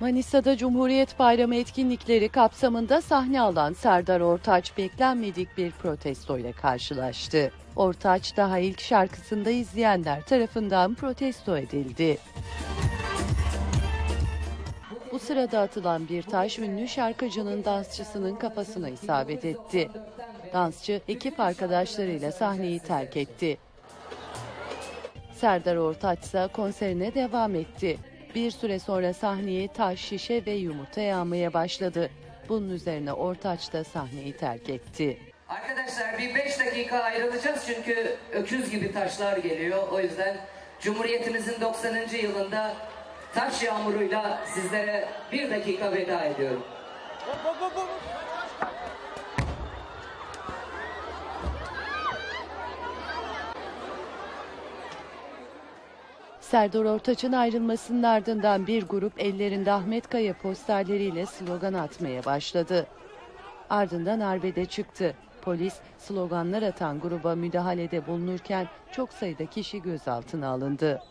Manisa'da Cumhuriyet Bayramı etkinlikleri kapsamında sahne alan Serdar Ortaç beklenmedik bir protestoyla karşılaştı. Ortaç daha ilk şarkısında izleyenler tarafından protesto edildi. Bu sırada atılan bir taş ünlü şarkıcının dansçısının kafasına isabet etti. Dansçı ekip arkadaşlarıyla sahneyi terk etti. Serdar Ortaç ise konserine devam etti. Bir süre sonra sahneye taş, şişe ve yumurta yağmaya başladı. Bunun üzerine Ortaç da sahneyi terk etti. Arkadaşlar bir 5 dakika ayrılacağız çünkü öküz gibi taşlar geliyor. O yüzden Cumhuriyetimizin 90. yılında taş yağmuruyla sizlere bir dakika veda ediyorum. Serdar Ortaç'ın ayrılmasının ardından bir grup ellerinde Ahmet Kaya posterleriyle slogan atmaya başladı. Ardından arbede çıktı. Polis sloganlar atan gruba müdahalede bulunurken çok sayıda kişi gözaltına alındı.